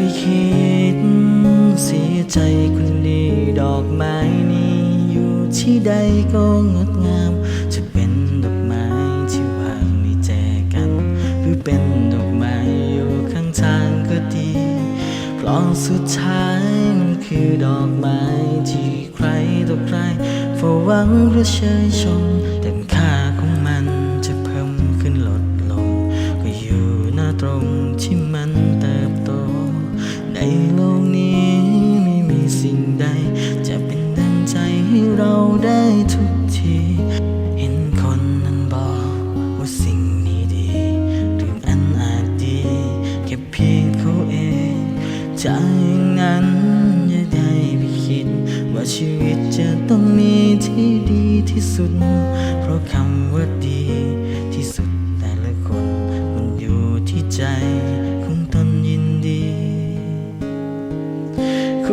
ไปคิดเสียใจคนดีดอกไม้นี้อยู่ที่ใดก็งดงาม จะเป็นดอกไม้ที่วางในแจกัน หรือเป็นดอกไม้อยู่ข้างทางก็ดี เพราะสุดท้ายมันคือดอกไม้ที่ใครต่อใครเฝ้าหวังหรือเชยชมแต่ค่าของมันจะเพิ่มขึ้นลดลง ก็อยู่หน้าตรงที่มันเติบโตใน โลกนี้ไม่มีสิ่งใด จะเป็นดังใจให้เราได้ทุกที เห็นคนนั้นบอกว่าสิ่งนี้ดีหรืออันอาจดีแค่เพียงเขาเองจากอย่างนั้นอย่าได้ไปคิด ว่าชีวิตจะต้องมีที่ดีที่สุด เพราะคำว่าดีที่สุดแต่ละคนมันอยู่ที่ใจ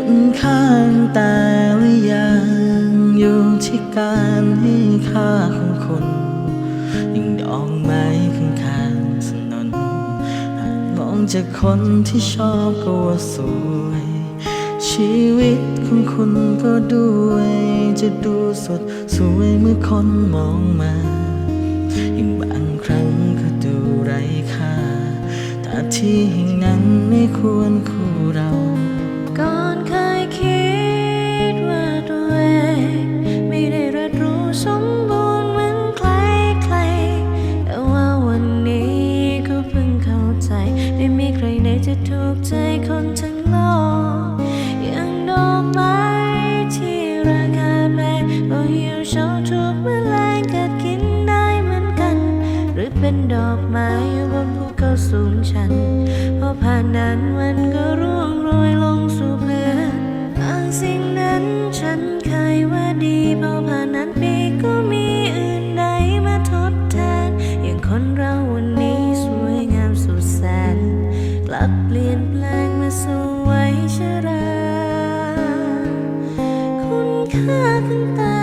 คุณค่าแต่ละอย่างอยู่ที่การให้ค่าของคนยิ่งดอกไม้ข้างข้างๆถนนหากมองจากคนที่ชอบก็ว่าสวย ชีวิตของคุณก็ด้วยจะดูสดสวยเมื่อคนมองมายิ่งบางครั้งก็ดูไร้ค่าถ้าที่แห่งนั้นไม่ควร จะถูกใจคนทั้งโลกอย่างดอกไม้ที่ราคาแพงก็หี่ยวเฉาถูกแมลงกัดกินได้เหมือนกัน หรือเป็นดอกไม้บนภูเขาสูงชันพอผ่านนั้นมันก็ร่วงโรยลงสู่พื้นบางสิ่งนั้นฉัน ขาขึ้นตา